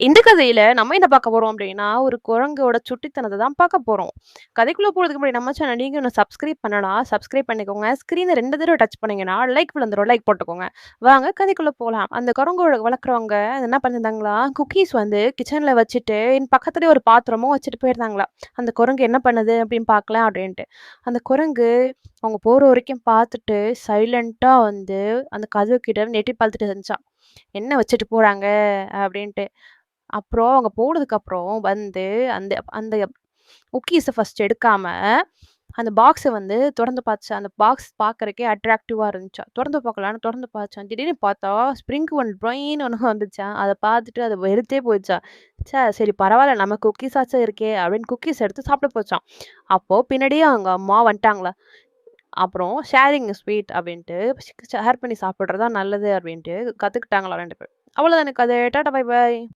இந்த கதையில நம்ம என்ன பார்க்க போறோம் அப்படின்னா ஒரு குரங்கோட சுட்டித்தனத்தை தான் பார்க்க போறோம். கதைக்குள்ள போறதுக்கு முன்னாடி நம்ம சேனல் நீங்க ஒன்று சப்ஸ்கிரைப் பண்ணலாம் சப்ஸ்கிரைப் பண்ணிக்கோங்க. ஸ்க்ரீனை ரெண்டு தடவை டச் பண்ணீங்கன்னா, லைக் விழுந்துரும். லைக் போட்டுக்கோங்க. வாங்க கதைக்குள்ள போகலாம் அந்த குரங்கோட வளர்க்குறவங்க என்ன பண்ணியிருந்தாங்களா குக்கீஸ் வந்து கிச்சன்ல வச்சுட்டு, என் பக்கத்துலேயே ஒரு பாத்திரமும் வச்சுட்டு போயிருந்தாங்களா அந்த குரங்கு என்ன பண்ணுது அப்படின்னு பார்க்கலாம் அப்படின்ட்டு அந்த குரங்கு அவங்க போற வரைக்கும் பார்த்துட்டு, சைலண்ட்டாக வந்து அந்த கதவு கிட்ட நெட்டி பார்த்துட்டு இருந்துச்சான் என்ன வச்சுட்டு போறாங்க அப்படின்ட்டு அப்புறம் அவங்க போனதுக்கப்புறம் வந்து அந்த அந்த குக்கீஸை ஃபஸ்ட் எடுக்காம, அந்த பாக்ஸை வந்து திறந்து பார்த்துச்சாம். அந்த பாக்ஸ் பார்க்கறக்கே அட்ராக்டிவாக இருந்துச்சா திறந்து பார்க்கலான்னு திறந்து பார்த்துச்சாம். திடீர்னு பார்த்தா, ஸ்ப்ரிங் ஒன் டொய்ன்னு ஒன்று வந்துச்சாம். அதை பார்த்துட்டு அது வெறுத்தே போயிடுச்சா சே சரி பரவாயில்ல நம்ம குக்கீஸாச்சும் இருக்கே அப்படின்னு குக்கீஸ் எடுத்து சாப்பிட போச்சான் அப்போ பின்னாடியே அவங்க அம்மா வந்துட்டாங்களா அப்புறம் ஷேரிங் ஸ்வீட் அப்படின்ட்டு ஷேர் பண்ணி சாப்பிட்றது தான் நல்லது அப்டின்ட்டு கத்துக்கிட்டாங்களாம் 2 பேரும். எனக்கு அது டாட்டா பை பை.